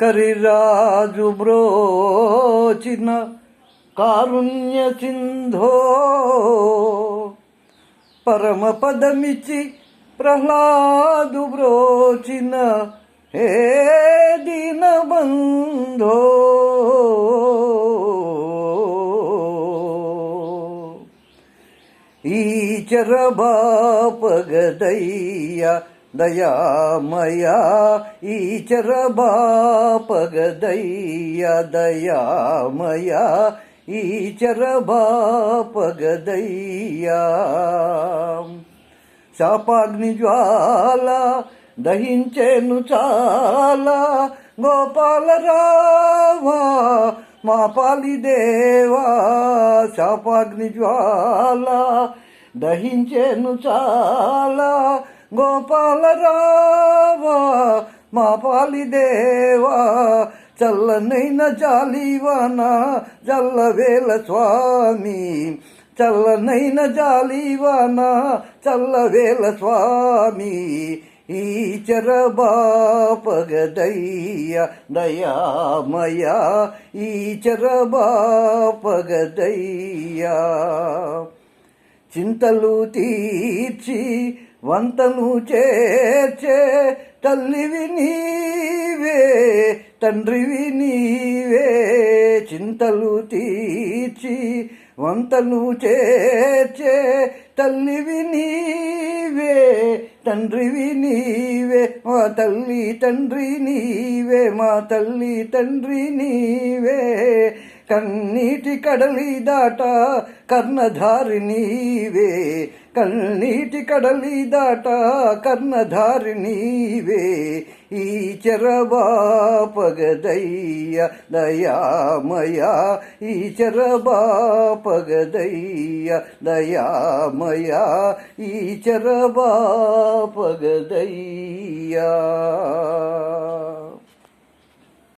కరిరాజు బ్రోచిన కారుణ్య సింధో. పరమ పదమిచి ప్రహ్లాదు బ్రోచిన హే దీనబంధో. ఈచరబాపగదయ్య దయామయ ఈచరబాపగదయ్య దయామయ ఈచరబాపగదయ్య శాపాగ్ని జ్వాల దహించేను చాలా గోపాల రావా మా పాలిదేవా శాపాగ్ని జ్వాల దహించేను చాలా గోపాలరావా మా పాలిదేవా చల్లనైన జాలివాన జల్లవేల స్వామి చల్లనైన జాలివాన చల్లవేల స్వామి ఈచరబాపగదయ్య దయామయ ఈచరబాపగదయ్య చింతలు తీర్చి వంతను చేర్చే తల్లివి నీవే తండ్రివి నీవే చింతలు తీర్చి వంతను చేర్చే తల్లివి నీవే తండ్రివి నీవే మా తల్లి తండ్రి నీవే మా తల్లి తండ్రి నీవే. కన్నీటి కడలి దాట కర్ణధారి నీవే. కన్నీటి కడలి దాట కర్ణధారి నీవే. ఈ చెరబాపగదయ్య దయామయా. ఈ చెరబాపగదయ్య దయామయా. ఈ చెరబాపగదయ్యా